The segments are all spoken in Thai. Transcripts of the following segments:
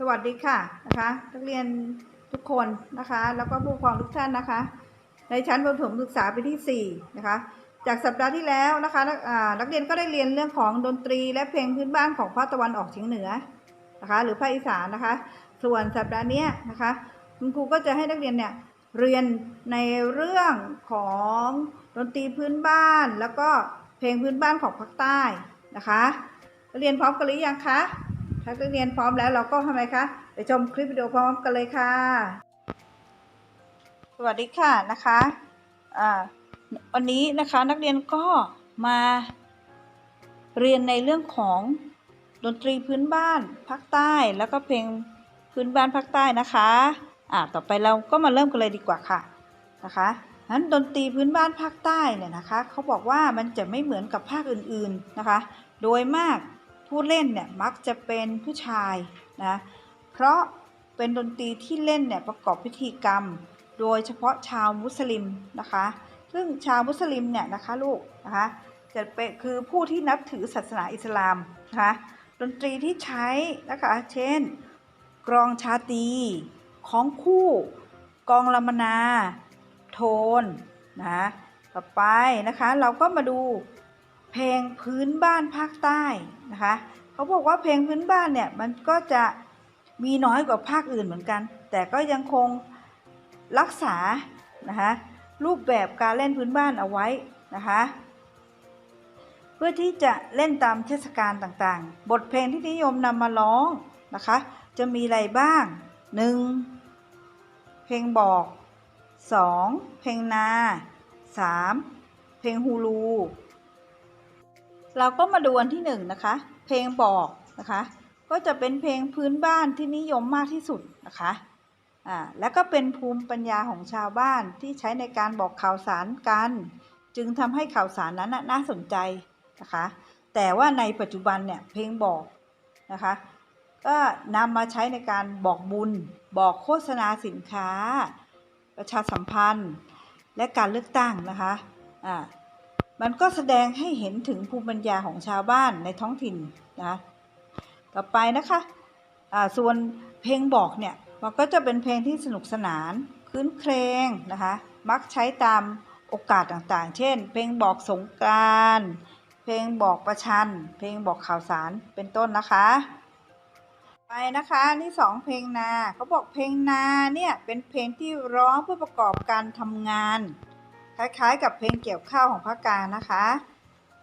สวัสดีค่ะนะคะนักเรียนทุกคนนะคะ แล้วก็ผู้ปกครองทุกท่านนะคะ ในชั้นประถมศึกษาปีที่4นะคะจากสัปดาห์ที่แล้วนะคะนักนักเรียนก็ได้เรียนเรื่องของดนตรีและเพลงพื้นบ้านของภาคตะวันออกเฉียงเหนือนะคะหรือภาคอีสานนะคะ ส่วนสัปดาห์นี้นะคะคุณครูก็จะให้นักเรียนเนี่ยเรียนในเรื่องของดนตรีพื้นบ้าน แล้วก็เพลงพื้นบ้านของภาคใต้นะคะ เรียนพร้อมกันหรือยังคะ ถ้านักเรียนพร้อมแล้วเราก็ทำไมคะไปชมคลิปวิดีโอพร้อมกันเลยค่ะ สวัสดีค่ะนะคะอ่าวันนี้นะคะนักเรียนก็มาเรียนในเรื่องของดนตรีพื้นบ้านภาคใต้แล้วก็เพลงพื้นบ้านภาคใต้นะคะอ่าต่อไปเราก็มาเริ่มกันเลยดีกว่าค่ะนะคะนั้นดนตรีพื้นบ้านภาคใต้เนี่ยนะคะเขาบอกว่ามันจะไม่เหมือนกับภาคอื่นๆนะคะ โดยมาก ผู้เล่นเนี่ยมักจะเป็นผู้ชายนะเพราะเป็นดนตรีที่เล่นเนี่ยประกอบพิธีกรรม โดยเฉพาะชาวมุสลิมนะคะ ซึ่งชาวมุสลิมเนี่ยนะคะลูกนะคะจะเป็นคือผู้ที่นับถือศาสนาอิสลามนะคะดนตรีที่ใช้นะคะเช่น กรองชาตีของคู่กองลำมนา โทนนะต่อไปนะคะเราก็มาดู เพลงพื้นบ้านภาคใต้นะคะเขาบอกว่าเพลงพื้นบ้านเนี่ยมันก็จะมีน้อยกว่าภาคอื่นเหมือนกัน แต่ก็ยังคงรักษานะคะรูปแบบการเล่นพื้นบ้านเอาไว้นะคะเพื่อที่จะเล่นตามเทศกาลต่างๆ บทเพลงที่นิยมนำมาร้องนะคะ จะมีอะไรบ้าง 1. เพลงบอก 2. เพลงนา 3. เพลงฮูลู เราก็มาดูอันที่หนึ่งนะคะ เพลงบอกนะคะ ก็จะเป็นเพลงพื้นบ้านที่นิยมมากที่สุดนะคะอ่าแล้วก็เป็นภูมิปัญญาของชาวบ้านที่ใช้ในการบอกข่าวสารกัน จึงทำให้ข่าวสารนั้นน่ะน่าสนใจนะคะ แต่ว่าในปัจจุบันเนี่ยเพลงบอกนะคะก็นำมาใช้ในการบอกบุญ บอกโฆษณาสินค้า ประชาสัมพันธ์ และการเลือกตั้งนะคะอ่า มันก็แสดงให้เห็นถึงภูมิปัญญาของชาวบ้านในท้องถิ่นนะต่อไปนะคะอ่าส่วนเพลงบอกเนี่ยมันก็จะเป็นเพลงที่สนุกสนานคืนเครงนะคะมักใช้ตามโอกาสต่างๆ เช่น เพลงบอกสงกรานต์เพลงบอกประชัน เพลงบอกข่าวสารเป็นต้นนะคะไปนะคะนี่สองเพลงนาเขาบอกเพลงนาเนี่ยเป็นเพลงที่ร้องเพื่อประกอบการทำงาน คล้ายๆ กับเพลงเกี่ยวข้าวของภาคกลางนะคะ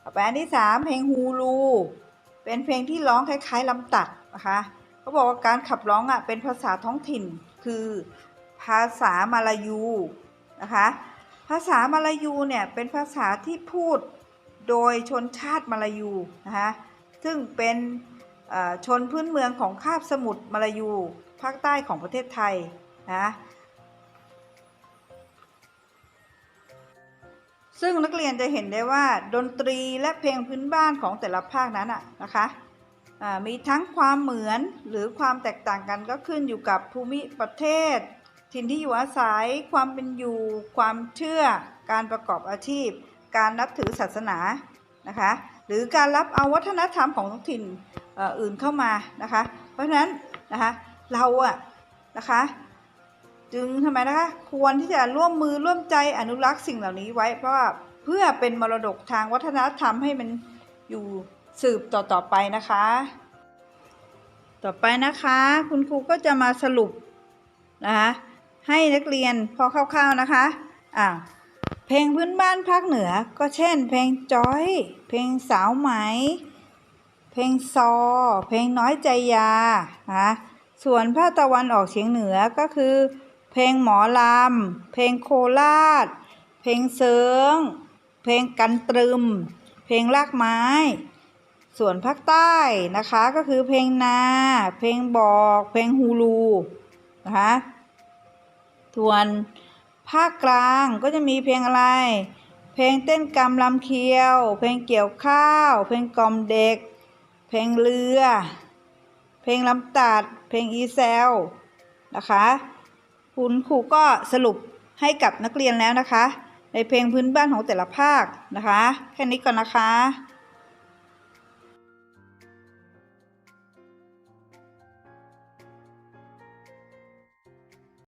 ต่อไปอันที่สามเพลงฮูลูเป็นเพลงที่ร้องคล้ายๆลำตัดนะคะเขาบอกว่าการขับร้องอะเป็นภาษาท้องถิ่นคือภาษามาลายูนะคะภาษามาลายูเนี่ยเป็นภาษาที่พูดโดยชนชาติมาลายูนะคะซึ่งเป็นชนพื้นเมืองของคาบสมุทรมาลายู ภาคใต้ของประเทศไทยนะ ซึ่งนักเรียนจะเห็นได้ว่าดนตรีและเพลงพื้นบ้านของแต่ละภาคนั้นอะนะคะมีทั้งความเหมือนหรือความแตกต่างกันก็ขึ้นอยู่กับภูมิประเทศ ถิ่นที่อยู่อาศัย ความเป็นอยู่ ความเชื่อ การประกอบอาชีพ การนับถือศาสนานะคะหรือการรับเอาวัฒนธรรมของท้องถิ่นอื่นเข้ามานะคะ เพราะฉะนั้นนะคะเราอะนะคะ จึงทำไมนะคะควรที่จะร่วมมือร่วมใจอนุรักษ์สิ่งเหล่านี้ไว้ เพราะว่าเพื่อเป็นมรดกทางวัฒนธรรมให้มันอยู่สืบต่อๆไปนะคะ ต่อไปนะคะ คุณครูก็จะมาสรุปนะคะให้นักเรียนพอคร่าวๆนะคะอ่าเพลงพื้นบ้านภาคเหนือก็เช่น เพลงจ้อย เพลงสาวไหม เพลงซอ เพลงน้อยใจยานะคะส่วนภาคตะวันออกเฉียงเหนือก็คือ เพลงหมอลำ เพลงโคราช เพลงเซิง เพลงกันตรึม เพลงลากไม้ ส่วนภาคใต้นะคะก็คือเพลงนา เพลงบอก เพลงฮูลูนะคะส่วนภาคกลางก็จะมีเพลงอะไร เพลงเต้นกำลำเคียว เพลงเกี่ยวข้าว เพลงกล่อมเด็ก เพลงเรือ เพลงลำตัด เพลงอีเซลนะคะ คุณครูก็สรุปให้กับนักเรียนแล้วนะคะ ในเพลงพื้นบ้านของแต่ละภาคนะคะ แค่นี้ก่อนนะคะ